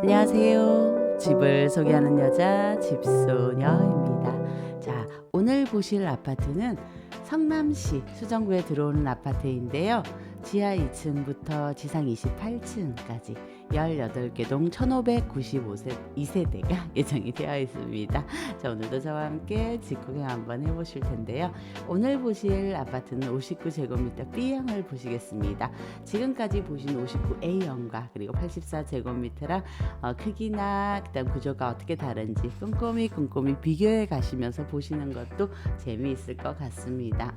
안녕하세요. 집을 소개하는 여자 집소녀입니다. 자, 오늘 보실 아파트는 성남시 수정구에 들어오는 아파트인데요. 지하 2층부터 지상 28층까지 18개 동 1595세대가 예정이 되어 있습니다. 자, 오늘도 저와 함께 집 구경 한번 해보실 텐데요. 오늘 보실 아파트는 59제곱미터 B형을 보시겠습니다. 지금까지 보신 59A형과 그리고 84제곱미터랑 어, 크기나 그다음 구조가 어떻게 다른지 꼼꼼히 꼼꼼히 비교해 가시면서 보시는 것도 재미있을 것 같습니다.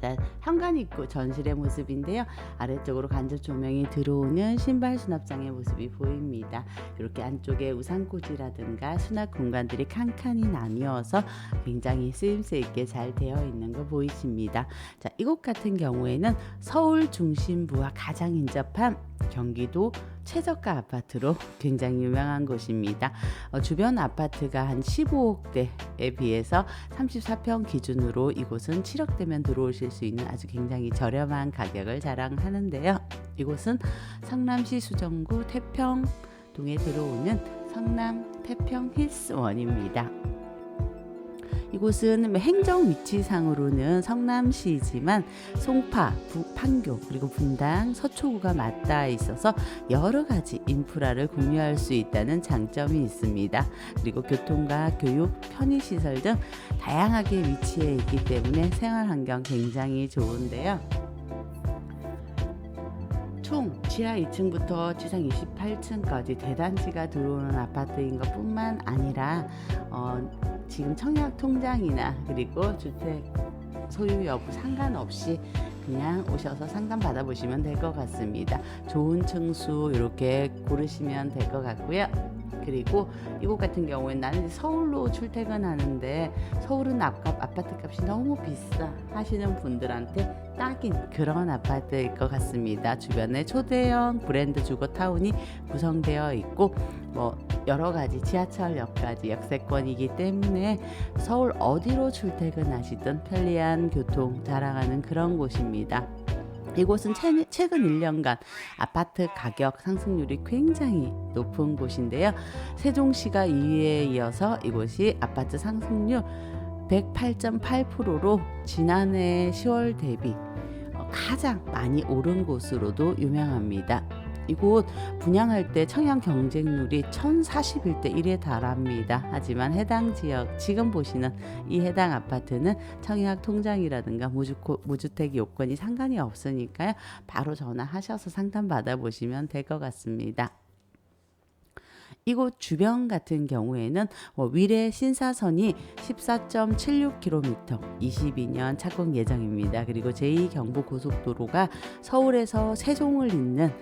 자, 현관 입구 전실의 모습인데요. 아래쪽으로 간접 조명이 들어오는 신발 수납장의 모습이 보입니다. 이렇게 안쪽에 우산꽂이라든가 수납 공간들이 칸칸이 나뉘어서 굉장히 쓰임새 있게 잘 되어 있는 거 보이십니다. 자, 이곳 같은 경우에는 서울 중심부와 가장 인접한 경기도 최저가 아파트로 굉장히 유명한 곳입니다. 어, 주변 아파트가 한 15억대에 비해서 34평 기준으로 이곳은 7억대면 들어오실 수 있는 아주 굉장히 저렴한 가격을 자랑하는데요. 이곳은 성남시 수정구 태평동에 들어오는 성남 태평 힐스원입니다. 이곳은 행정 위치상으로는 성남시지만 송파, 부, 판교 그리고 분당, 서초구가 맞닿아 있어서 여러 가지 인프라를 공유할 수 있다는 장점이 있습니다. 그리고 교통과 교육, 편의시설 등 다양하게 위치해 있기 때문에 생활 환경 굉장히 좋은데요. 총 지하 2층부터 지상 28층까지 대단지가 들어오는 아파트인 것 뿐만 아니라 어, 지금 청약 통장이나 그리고 주택 소유 여부 상관없이 그냥 오셔서 상담 받아보시면 될 것 같습니다. 좋은 층수 이렇게 고르시면 될 것 같고요. 그리고 이곳 같은 경우에는 나는 서울로 출퇴근하는데 서울은 아파트 값이 너무 비싸 하시는 분들한테 딱인 그런 아파트일 것 같습니다. 주변에 초대형 브랜드 주거 타운이 구성되어 있고 뭐 여러 가지 지하철역까지 역세권이기 때문에 서울 어디로 출퇴근하시든 편리한 교통 자랑하는 그런 곳입니다. 이곳은 최, 최근 1년간 아파트 가격 상승률이 굉장히 높은 곳인데요. 세종시가 2위에 이어서 이곳이 아파트 상승률 108.8%로 지난해 10월 대비 어, 가장 많이 오른 곳으로도 유명합니다. 이곳 분양할 때 청약 경쟁률이 1041대 1에 달합니다. 하지만 해당 지역 지금 보시는 이 해당 아파트는 청약 통장이라든가 무주택 요건이 상관이 없으니까요. 바로 전화하셔서 상담 받아보시면 될 것 같습니다. 이곳 주변 같은 경우에는 뭐 위례 신사선이 14.76km 22년 착공 예정입니다. 그리고 제2경부고속도로가 서울에서 세종을 잇는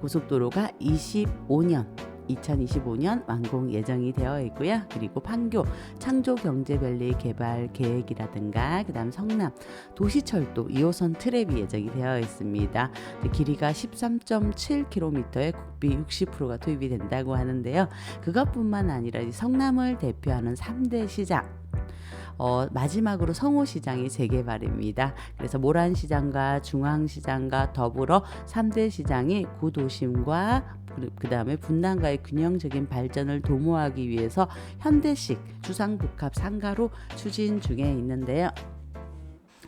고속도로가 25년 2025년 완공 예정이 되어 있고요. 그리고 판교 창조경제밸리 개발 계획이라든가 그다음 성남 도시철도 2호선 트랩이 예정이 되어 있습니다. 길이가 13.7km에 국비 60%가 투입이 된다고 하는데요. 그것뿐만 아니라 성남을 대표하는 3대 시장 어, 마지막으로 성호시장이 재개발입니다. 그래서 모란시장과 중앙시장과 더불어 3대 시장이 구도심과 그 다음에 분당과의 균형적인 발전을 도모하기 위해서 현대식 주상복합 상가로 추진 중에 있는데요.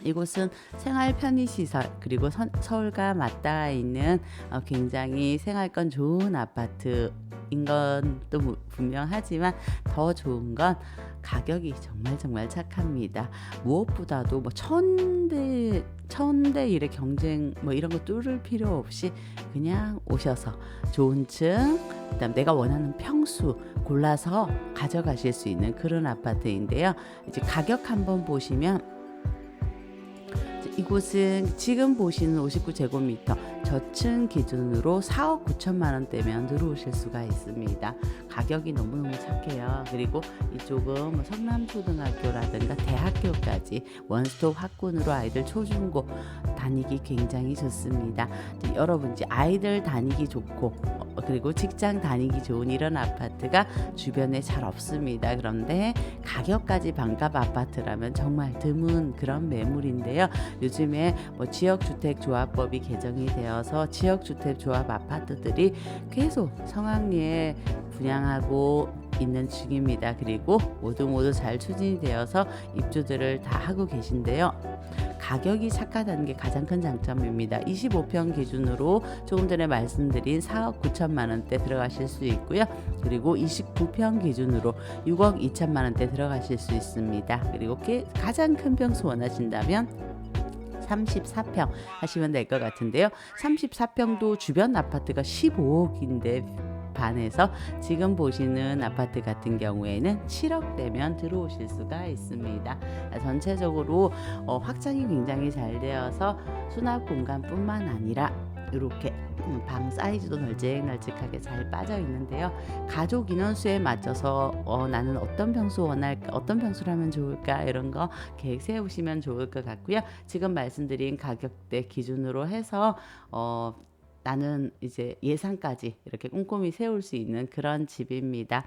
이곳은 생활 편의 시설 그리고 선, 서울과 맞닿아 있는 어, 굉장히 생활권 좋은 아파트인 건또 분명하지만 더 좋은 건 가격이 정말 정말 착합니다. 무엇보다도 뭐 천대 천대 일의 경쟁 뭐 이런 거 뚫을 필요 없이 그냥 오셔서 좋은 층 그다음 내가 원하는 평수 골라서 가져가실 수 있는 그런 아파트인데요. 이제 가격 한번 보시면 이곳은 지금 보시는 59제곱미터 저층 기준으로 4억 9천만 원대면 들어오실 수가 있습니다. 가격이 너무너무 착해요. 그리고 이쪽은 뭐 성남초등학교라든가 대학교까지 원스톱 학군으로 아이들 초중고 다니기 굉장히 좋습니다. 여러분 이제 아이들 다니기 좋고 어, 그리고 직장 다니기 좋은 이런 아파트가 주변에 잘 없습니다. 그런데 가격까지 반값 아파트라면 정말 드문 그런 매물인데요. 요즘에 뭐 지역주택조합법이 개정이 되어 되어서 지역주택조합 아파트들이 계속 성황리에 분양하고 있는 중입니다. 그리고 모두 모두 잘 추진이 되어서 입주들을 다 하고 계신데요. 가격이 착하다는 게 가장 큰 장점입니다. 25평 기준으로 조금 전에 말씀드린 4억 9천만 원대 들어가실 수 있고요. 그리고 29평 기준으로 6억 2천만 원대 들어가실 수 있습니다. 그리고 게- 가장 큰 평수 원하신다면 34평 하시면 될 것 같은데요. 34평도 주변 아파트가 15억인데 반해서 지금 보시는 아파트 같은 경우에는 7억대면 들어오실 수가 있습니다. 전체적으로 어, 확장이 굉장히 잘 되어서 수납 공간뿐만 아니라 이렇게 음, 방 사이즈도 널찍널찍하게 잘 빠져 있는데요. 가족 인원수에 맞춰서 어, 나는 어떤 평수 원할까, 어떤 평수를 하면 좋을까 이런 거 계획 세우시면 좋을 것 같고요. 지금 말씀드린 가격대 기준으로 해서 어, 나는 이제 예산까지 이렇게 꼼꼼히 세울 수 있는 그런 집입니다.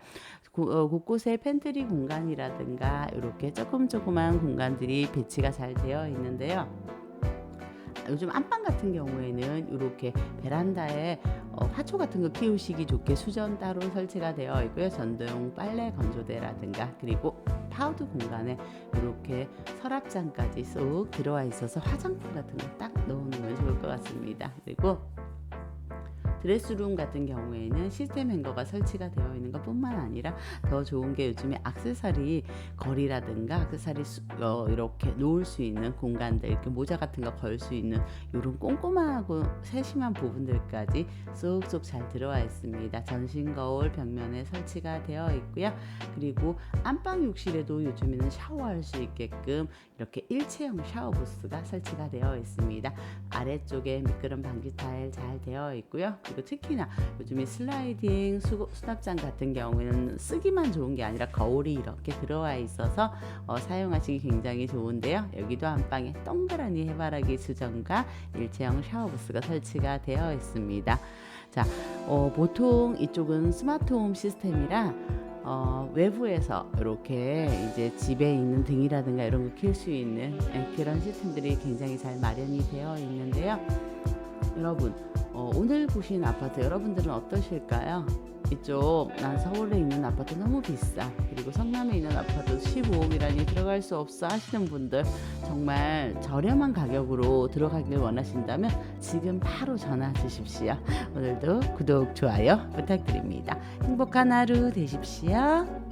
고- 어, 곳곳에 팬트리 공간이라든가 이렇게 조금 조그만 공간들이 배치가 잘 되어 있는데요. 요즘 안방 같은 경우에는 이렇게 베란다에 어, 화초 같은 거 키우시기 좋게 수전 따로 설치가 되어 있고요. 전동 빨래 건조대라든가 그리고 파우드 공간에 이렇게 서랍장까지 쏙 들어와 있어서 화장품 같은 거 딱 넣어놓으면 좋을 것 같습니다. 그리고 드레스룸 같은 경우에는 시스템 행거가 설치가 되어 있는 것뿐만 아니라 더 좋은 게 요즘에 악세사리 거리라든가 악세사리 수- 어, 이렇게 놓을 수 있는 공간들 이렇게 모자 같은 거 걸 수 있는 이런 꼼꼼하고 세심한 부분들까지 쏙쏙 잘 들어와 있습니다. 전신 거울 벽면에 설치가 되어 있고요. 그리고 안방 욕실에도 요즘에는 샤워할 수 있게끔 이렇게 일체형 샤워 부스가 설치가 되어 있습니다. 아래쪽에 미끄럼 방지 타일 잘 되어 있고요. 그리고 특히나 요즘에 슬라이딩 수, 수납장 같은 경우에는 쓰기만 좋은 게 아니라 거울이 이렇게 들어와 있어서 어, 사용하시기 굉장히 좋은데요. 여기도 안방에 동그라니 해바라기 수전과 일체형 샤워부스가 설치가 되어 있습니다. 자, 어, 보통 이쪽은 스마트홈 시스템이라 어, 외부에서 이렇게 이제 집에 있는 등이라든가 이런 거 킬 수 있는 예, 그런 시스템들이 굉장히 잘 마련이 되어 있는데요. 여러분 어, 오늘 보신 아파트 여러분들은 어떠실까요? 이쪽 난 서울에 있는 아파트 너무 비싸. 그리고 성남에 있는 아파트 15억이라니 들어갈 수 없어 하시는 분들 정말 저렴한 가격으로 들어가길 원하신다면 지금 바로 전화 주십시오. 오늘도 구독 좋아요 부탁드립니다. 행복한 하루 되십시오